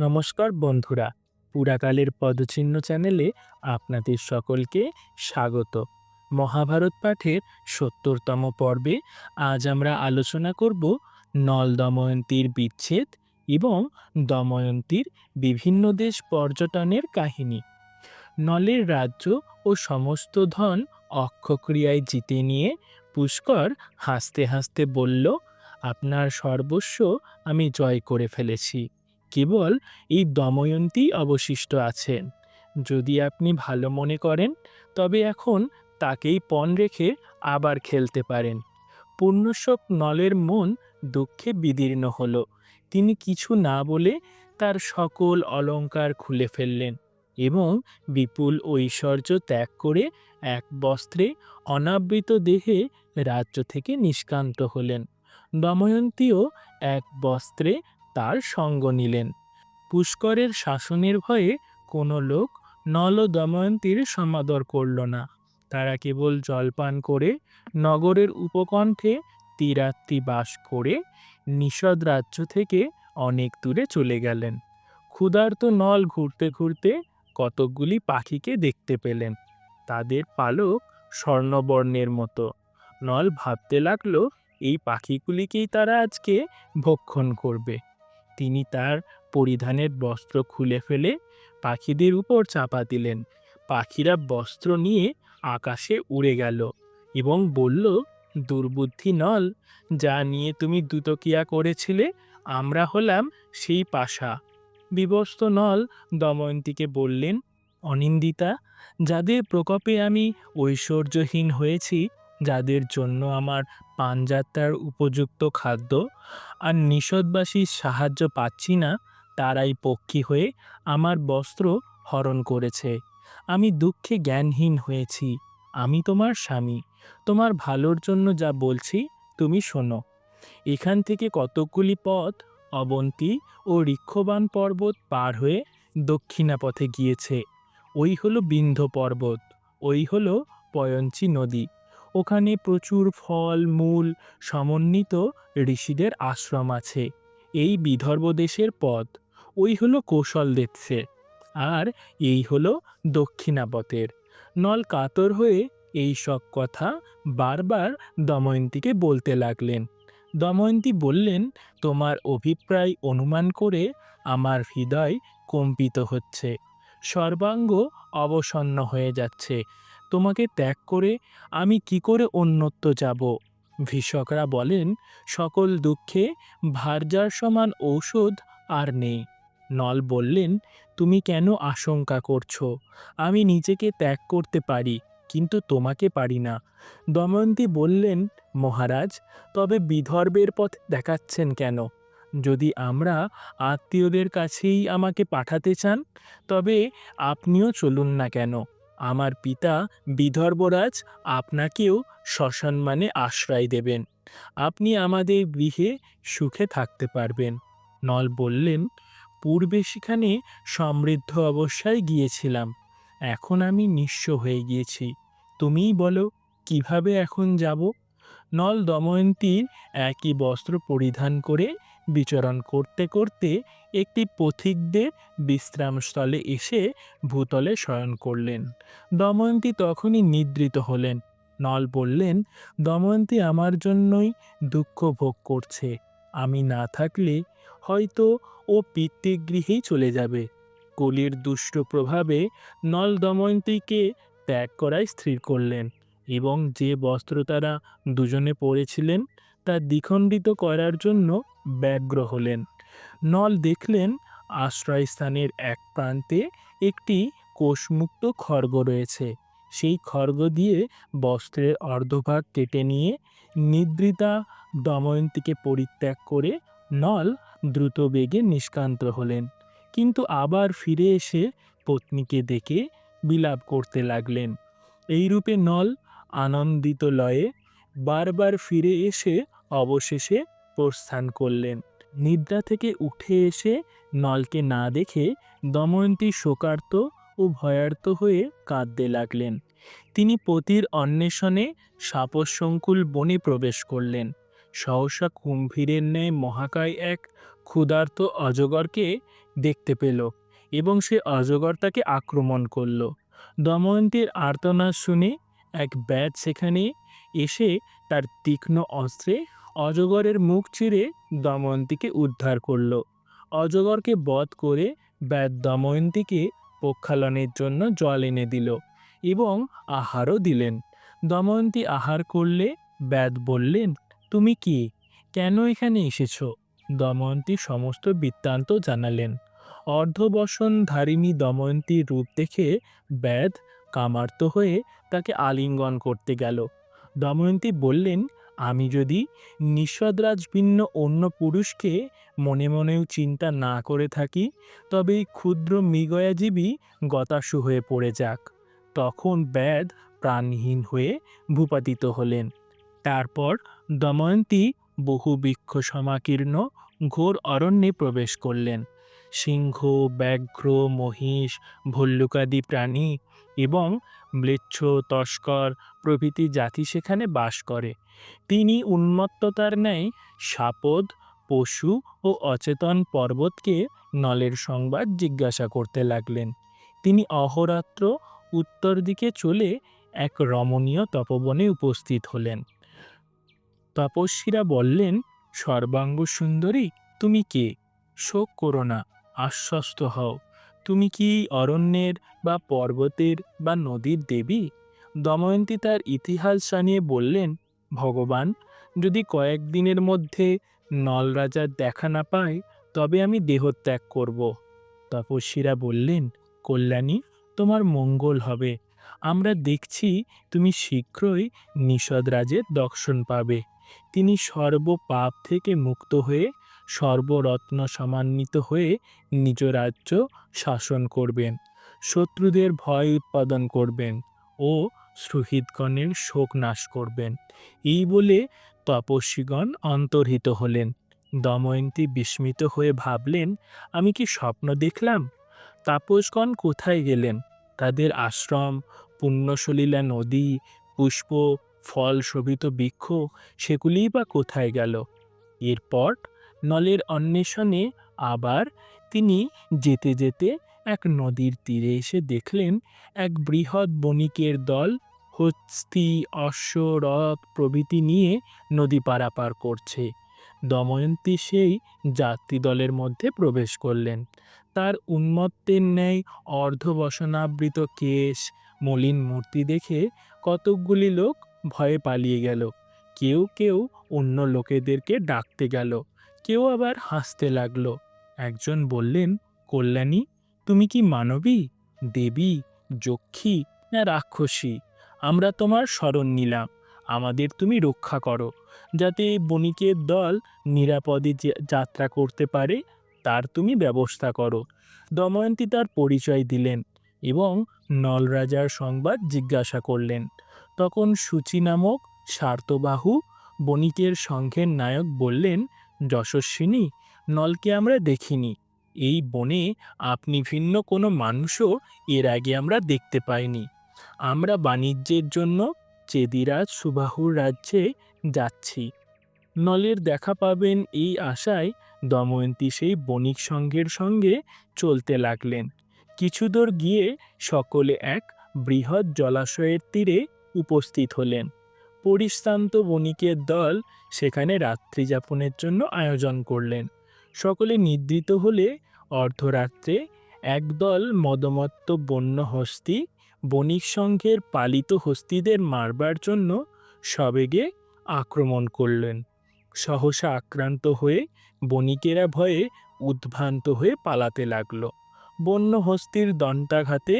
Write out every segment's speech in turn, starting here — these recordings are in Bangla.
নমস্কার বন্ধুরা, পুরাকালের পদচিহ্ন চ্যানেলে আপনাদের সকলকে স্বাগত। মহাভারত পাঠের সত্তরতম পর্বে আজ আমরা আলোচনা করব নল দময়ন্তীর বিচ্ছেদ এবং দময়ন্তীর বিভিন্ন দেশ পর্যটনের কাহিনী। নলের রাজ্য ও সমস্ত ধন অক্ষক্রিয়ায় জিতে নিয়ে পুষ্কর হাসতে হাসতে বলল, আপনার সর্বস্ব আমি জয় করে ফেলেছি। কেবল এই দময়ন্তী অবশিষ্ট আছেন যদি আপনি ভালো মনে করেন, তবে এখন তাকেই পণ রেখে আবার খেলতে পারেন। পূর্ণশোক নলের মন দুঃখে বিদীর্ণ হল। তিনি কিছু না বলে তার সকল অলংকার খুলে ফেললেন এবং বিপুল ঐশ্বর্য ত্যাগ করে এক বস্ত্রে অনাবৃত দেহে রাজ্য থেকে নিষ্কান্ত হলেন। দময়ন্তীও এক বস্ত্রে তার সঙ্গ নিলেন। পুষ্করের শাসনের ভয়ে কোনো লোক নল দময়ন্তীর সমাদর করল না। তারা কেবল জলপান করে নগরের উপকণ্ঠে তীরাত্রি বাস করে নিষদ রাজ্য থেকে অনেক দূরে চলে গেলেন। ক্ষুধার্ত নল ঘুরতে ঘুরতে কতকগুলি পাখিকে দেখতে পেলেন। তাদের পালক স্বর্ণবর্ণের মতো। নল ভাবতে লাগল, এই পাখিগুলিকেই তারা আজকে ভক্ষণ করবে। তিনি তার পরিধানের বস্ত্র খুলে ফেলে পাখিদের উপর চাপা দিলেন। পাখিরা বস্ত্র নিয়ে আকাশে উড়ে গেল এবং বলল, দুর্বুদ্ধি নল, যা নিয়ে তুমি দুতকিয়া করেছিলে, আমরা হলাম সেই পাশা। বিবস্ত নল দময়ন্তীকে বললেন, অনিন্দিতা, যাদের প্রকোপে আমি ঐশ্বর্যহীন হয়েছি, যাদের জন্য আমার পানযাত্রার উপযুক্ত খাদ্য আর নিষদবাসীর সাহায্য পাচ্ছি না, তারাই পক্ষী হয়ে আমার বস্ত্র হরণ করেছে। আমি দুঃখে জ্ঞানহীন হয়েছি। আমি তোমার স্বামী। তোমার ভালোর জন্য যা বলছি, তুমি শোনো। এখান থেকে কতকগুলি পথ অবন্তী ও ঋক্ষবান পর্বত পার হয়ে দক্ষিণা পথে গিয়েছে। ওই হলো বিন্ধ্য পর্বত। ওই হলো পয়ঞ্চি নদী। ওখানে প্রচুর ফল, মূল সমন্বিত ঋষিদের আশ্রম আছে। এই বিদর্ভ দেশের পথ। ওই হলো কৌশল দেশের আর এই হলো দক্ষিণাপথের। নল কাতর হয়ে এই সব কথা বারবার দময়ন্তীকে বলতে লাগলেন। দময়ন্তী বললেন, তোমার অভিপ্রায় অনুমান করে আমার হৃদয় কম্পিত হচ্ছে। সর্বাঙ্গ অবসন্ন হয়ে যাচ্ছে। তোমাকে ত্যাগ করে আমি কি করে অন্যত্র যাব? ভীষকরা বলেন, সকল দুঃখে ভার্যার সমান ঔষধ আর নেই। নল বললেন, তুমি কেন আশঙ্কা করছ? আমি নিজেকে ত্যাগ করতে পারি, কিন্তু তোমাকে পারি না। দময়ন্তী বললেন, মহারাজ, তবে বিদর্ভের পথ দেখাচ্ছেন কেন? যদি আমরা আত্মীয়দের কাছেই আমাকে পাঠাতে চান, তবে আপনিও চলুন না কেন? আমার পিতা বিদর্ভরাজ আপনাকেও সসম্মানে আশ্রয় দেবেন। আপনি আমাদের গৃহে সুখে থাকতে পারবেন। নল বললেন, পূর্বে সেখানে সমৃদ্ধ অবস্থায় গিয়েছিলাম। এখন আমি নিঃস্ব হয়ে গিয়েছি। তুমিই বলো, কীভাবে এখন যাব? নল দময়ন্তীর একই বস্ত্র পরিধান করে বিচরণ করতে করতে একটি পথিকদের বিশ্রামস্থলে এসে ভূতলে শয়ন করলেন। দময়ন্তী তখনই নিদ্রিত হলেন। নল বললেন, দময়ন্তী, আমার জন্যই দুঃখ ভোগ করছে। আমি না থাকলে হয়তো ও পিতৃগৃহেই চলে যাবে। কলির দুষ্ট প্রভাবে নল দময়ন্তীকে ত্যাগ করায় স্থির করলেন এবং যে বস্ত্র তারা দুজনে পরেছিলেন তা দ্বিখণ্ডিত করার জন্য ব্যগ্র হলেন। নল দেখলেন আশ্রয়স্থানের এক প্রান্তে একটি কোষমুক্ত খর্গ রয়েছে। সেই খর্গ দিয়ে বস্ত্রের অর্ধভাগ কেটে নিয়ে নিদ্রিতা দময়ন্তীকে পরিত্যাগ করে নল দ্রুত বেগে নিষ্কান্ত হলেন। কিন্তু আবার ফিরে এসে পত্নীকে দেখে বিলাপ করতে লাগলেন। এইরূপে নল আনন্দিত লয়ে বারবার ফিরে এসে অবশেষে প্রস্থান করলেন। নিদ্রা থেকে উঠে এসে নলকে না দেখে দময়ন্তী শোকার্ত ও ভয়ার্ত হয়ে কাঁদতে লাগলেন। তিনি পতির অন্বেষণে সাপসংকুল বনে প্রবেশ করলেন। সহসা কুম্ভীরের ন্যায় মহাকায় এক ক্ষুধার্ত অজগরকে দেখতে পেল এবং সে অজগর তাকে আক্রমণ করল। দময়ন্তীর আর্তনাদ শুনে এক ব্যাট সেখানে এসে তার তীক্ষ্ণ অস্ত্রে অজগরের মুখ চিরে দময়ন্তীকে উদ্ধার করল। অজগরকে বধ করে ব্যাট দময়ন্তীকে পক্ষালনের জন্য জল এনে দিল এবং আহারও দিলেন। দময়ন্তী আহার করলে ব্যাদ বললেন, তুমি কি? কেন এখানে এসেছ? দময়ন্তী সমস্ত বৃত্তান্ত জানালেন। অর্ধবসনধারিণী দময়ন্তীর রূপ দেখে ব্যাধ কামার্ত হয়ে তাকে আলিঙ্গন করতে গেল। দময়ন্তী বললেন আমি যদি নিঃস্বদরাজ ভিন্ন অন্য পুরুষকে মনে মনেও চিন্তা না করে থাকি, তবে এই ক্ষুদ্র মৃগয়াজীবী গতাসু হয়ে পড়ে যাক। তখন ব্যাদ প্রাণহীন হয়ে ভূপাতিত হলেন। তারপর দময়ন্তী বহু বৃক্ষ সমাকীর্ণ ঘোর অরণ্যে প্রবেশ করলেন। সিংহ, ব্যাঘ্র, মহিষ, ভল্লুকাদি প্রাণী এবং ম্লেচ্ছ, তস্কর প্রভৃতি জাতি সেখানে বাস করে। তিনি উন্মত্ততার ন্যায় সাপদ, পশু ও অচেতন পর্বতকে নলের সংবাদ জিজ্ঞাসা করতে লাগলেন। তিনি অহরাত্র উত্তর দিকে চলে এক রমণীয় তপবনে উপস্থিত হলেন। তপস্বীরা বললেন সর্বাঙ্গ সুন্দরী তুমি কে? শোক করো না, আশ্বস্ত হও। তুমি কি অরণ্যের বা পর্বতের বা নদীর দেবী? দময়ন্তী তার ইতিহাস জানিয়ে বললেন, ভগবান, যদি কয়েকদিনের মধ্যে নলরাজার দেখা না পাই, তবে আমি দেহত্যাগ করব। তপস্বীরা বললেন, কল্যাণী, তোমার মঙ্গল হবে। আমরা দেখছি তুমি শীঘ্রই নিষদ রাজের দর্শন পাবে। তিনি সর্ব পাপ থেকে মুক্ত হয়ে সর্বরত্ন সমান্বিত হয়ে নিজ রাজ্য শাসন করবেন, শত্রুদের ভয় উৎপাদন করবেন ও সুহৃদগণের শোক নাশ করবেন। এই বলে তপস্বীগণ অন্তর্হিত হলেন। দময়ন্তী বিস্মিত হয়ে ভাবলেন, আমি কি স্বপ্ন দেখলাম? তাপসগণ কোথায় গেলেন? তাদের আশ্রম পুণ্যসলীলা নদী, পুষ্প, ফল শোভিত বৃক্ষ, সেগুলিই বা কোথায় গেল? এরপর নলের অন্বেষণে আবার তিনি যেতে যেতে এক নদীর তীরে এসে দেখলেন এক বৃহৎ বণিকের দল হস্তি অশ্ব রথ প্রভৃতি নিয়ে নদী পারাপার করছে। দময়ন্তী সেই যাত্রী দলের মধ্যে প্রবেশ করলেন। তার উন্মত্তের ন্যায় অর্ধবসনাবৃত কেশ, মলিন মূর্তি দেখে কতকগুলি লোক ভয়ে পালিয়ে গেল। কেউ কেউ অন্য লোকেদেরকে ডাকতে গেল। কেউ আবার হাসতে লাগল। একজন বললেন, কল্যাণী, তুমি কি মানবী? দেবী, যক্ষী না রাক্ষসী? আমরা তোমার স্মরণ নিলাম। আমাদের তুমি রক্ষা করো। যাতে বণিকের দল নিরাপদে যাত্রা করতে পারে, তার তুমি ব্যবস্থা করো। দময়ন্তী তার পরিচয় দিলেন এবং নলরাজার সংবাদ জিজ্ঞাসা করলেন। তখন সূচি নামক স্বার্থবাহু বণিকের সংঘের নায়ক বললেন যশস্বিনী, নলকে আমরা দেখিনি। এই বনে আপনি ভিন্ন কোনো মানুষও এর আগে আমরা দেখতে পাইনি। আমরা বাণিজ্যের জন্য চেদিরাজ সুবাহুর রাজ্যে যাচ্ছি। নলের দেখা পাবেন এই আশায় দময়ন্তী সেই বণিক সংঘের সঙ্গে চলতে লাগলেন। কিছু দূর গিয়ে সকলে এক বৃহৎ জলাশয়ের তীরে উপস্থিত হলেন। পরিশ্রান্ত বণিকের দল সেখানে রাত্রি যাপনের জন্য আয়োজন করলেন। সকলে নিদ্রিত হলে অর্ধরাত্রে একদল মদমত্ত বন্য হস্তি বণিক সংঘের পালিত হস্তিদের মারবার জন্য সবেগে আক্রমণ করলেন। সহসা আক্রান্ত হয়ে বণিকেরা ভয়ে উদ্ভ্রান্ত হয়ে পালাতে লাগল। বন্য হস্তির দন্তাঘাতে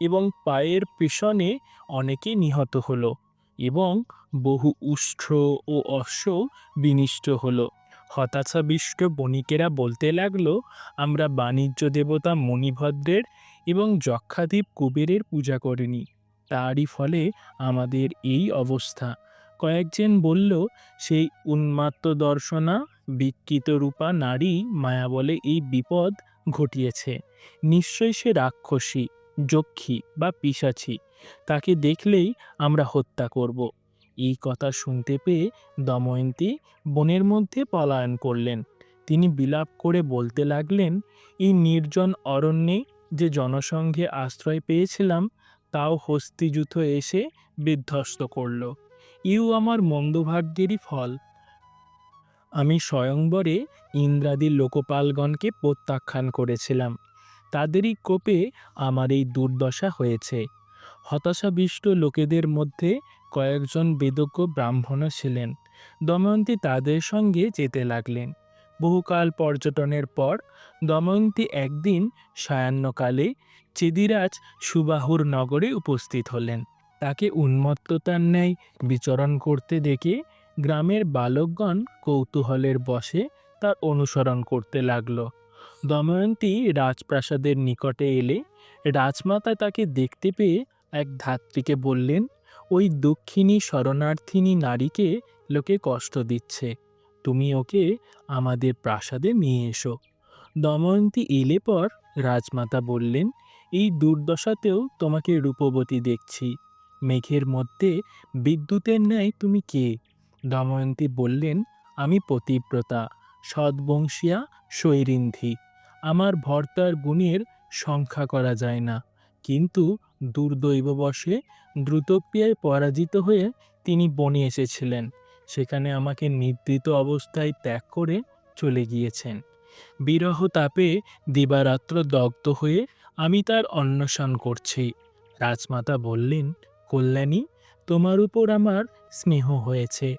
এবং পায়ের পেছনে অনেকে নিহত হলো এবং বহু উষ্ঠ ও অশ্ব বিনিষ্ট হলো। হতাশাবিষ্ট বণিকেরা বলতে লাগল, আমরা বাণিজ্য দেবতা মণিভদ্রের এবং যক্ষাদীপ কুবেরের পূজা করিনি। তারই ফলে আমাদের এই অবস্থা। কয়েকজন বলল, সেই উন্মাত্ত দর্শনা, বিকৃত রূপা নারী মায়া বলে এই বিপদ ঘটিয়েছে। নিশ্চয়ই সে রাক্ষসী, যক্ষী বা পিশাচী, তাকে দেখলেই আমরা হত্যা করব। এই কথা শুনতে পেয়ে দময়ন্তী বনের মধ্যে পলায়ন করলেন। তিনি বিলাপ করে বলতে লাগলেন, এই নির্জন অরণ্যে যে জনসংঘে আশ্রয় পেয়েছিলাম, তাও হস্তিযুথ এসে বিধ্বস্ত করল। ইউ আমার মন্দভাগ্যেরই ফল। আমি স্বয়ংবরে ইন্দ্রাদি লোকপালগণকে প্রত্যাখ্যান করেছিলাম। তাদেরই কোপে আমার এই দুর্দশা হয়েছে। হতাশাবিষ্ট লোকেদের মধ্যে কয়েকজন বেদজ্ঞ ব্রাহ্মণও ছিলেন। দময়ন্তী তাদের সঙ্গে যেতে লাগলেন। বহুকাল পর্যটনের পর দময়ন্তী একদিন সায়াহ্নকালে চেদিরাজ সুবাহুর নগরে উপস্থিত হলেন। তাকে উন্মত্ততার ন্যায় বিচরণ করতে দেখে গ্রামের বালকগণ কৌতূহলের বশে তার অনুসরণ করতে লাগল। দময়ন্তী রাজপ্রাসাদের নিকটে এলে রাজমাতা তাকে দেখতে পেয়ে এক ধাত্রীকে বললেন, ওই দক্ষিণী শরণার্থিনী নারীকে লোকে কষ্ট দিচ্ছে। তুমি ওকে আমাদের প্রাসাদে নিয়ে এসো। দময়ন্তী এলে পর রাজমাতা বললেন, এই দুর্দশাতেও তোমাকে রূপবতী দেখছি। মেঘের মধ্যে বিদ্যুতের ন্যায় তুমি কে? দময়ন্তী বললেন, আমি পতিব্রতা, সদ্বংশিয়া শৈরিন্ধি আমার ভর্তার গুণের সংখ্যা করা যায় না। কিন্তু দুর্দৈববশে দ্রুতক্রিয়ায় পরাজিত হয়ে তিনি বনে এসেছিলেন। সেখানে আমাকে নিদ্রিত অবস্থায় ত্যাগ করে চলে গিয়েছেন। বিরহ তাপে দিবারাত্র দগ্ধ হয়ে আমি তার অন্বেষণ করছি। রাজমাতা বললেন, কল্যাণী, তোমার উপর আমার স্নেহ হয়েছে।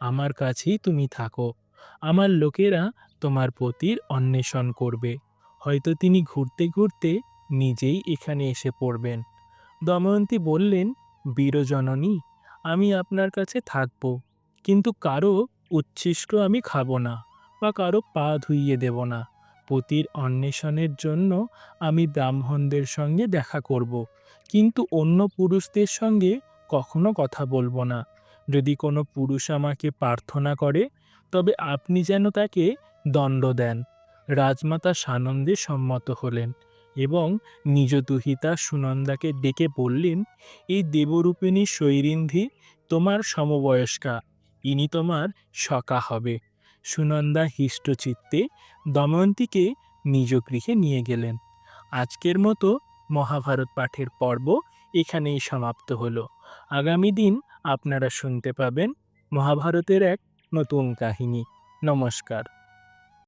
আমার কাছেই তুমি থাকো। আমার লোকেরা তোমার পতির অন্বেষণ করবে। হয়তো তিনি ঘুরতে ঘুরতে নিজেই এখানে এসে পড়বেন। দময়ন্তী বললেন, বীরজননী, আমি আপনার কাছে থাকব, কিন্তু কারও উচ্ছিষ্ট আমি খাব না বা কারও পা ধুইয়ে দেব না। পতির অন্বেষণের জন্য আমি ব্রাহ্মণদের সঙ্গে দেখা করব, কিন্তু অন্য পুরুষদের সঙ্গে কখনো কথা বলব না। যদি কোনো পুরুষ আমাকে প্রার্থনা করে, তবে আপনি যেন তাকে দণ্ড দেন। রাজমাতা সানন্দে সম্মত হলেন। এবং নিজ দুহিতা সুনন্দাকে ডেকে বললেন, এই দেবরূপিণী শৈরিন্ধি তোমার সমবয়স্কা, ইনি তোমার সকা হবে। সুনন্দা হিষ্টচিত্তে দময়ন্তীকে নিজ গৃহে নিয়ে গেলেন। আজকের মতো মহাভারত পাঠের পর্ব এখানেই সমাপ্ত হলো। আগামী দিন আপনারা শুনতে পাবেন মহাভারতের এক নতুন কাহিনী। নমস্কার।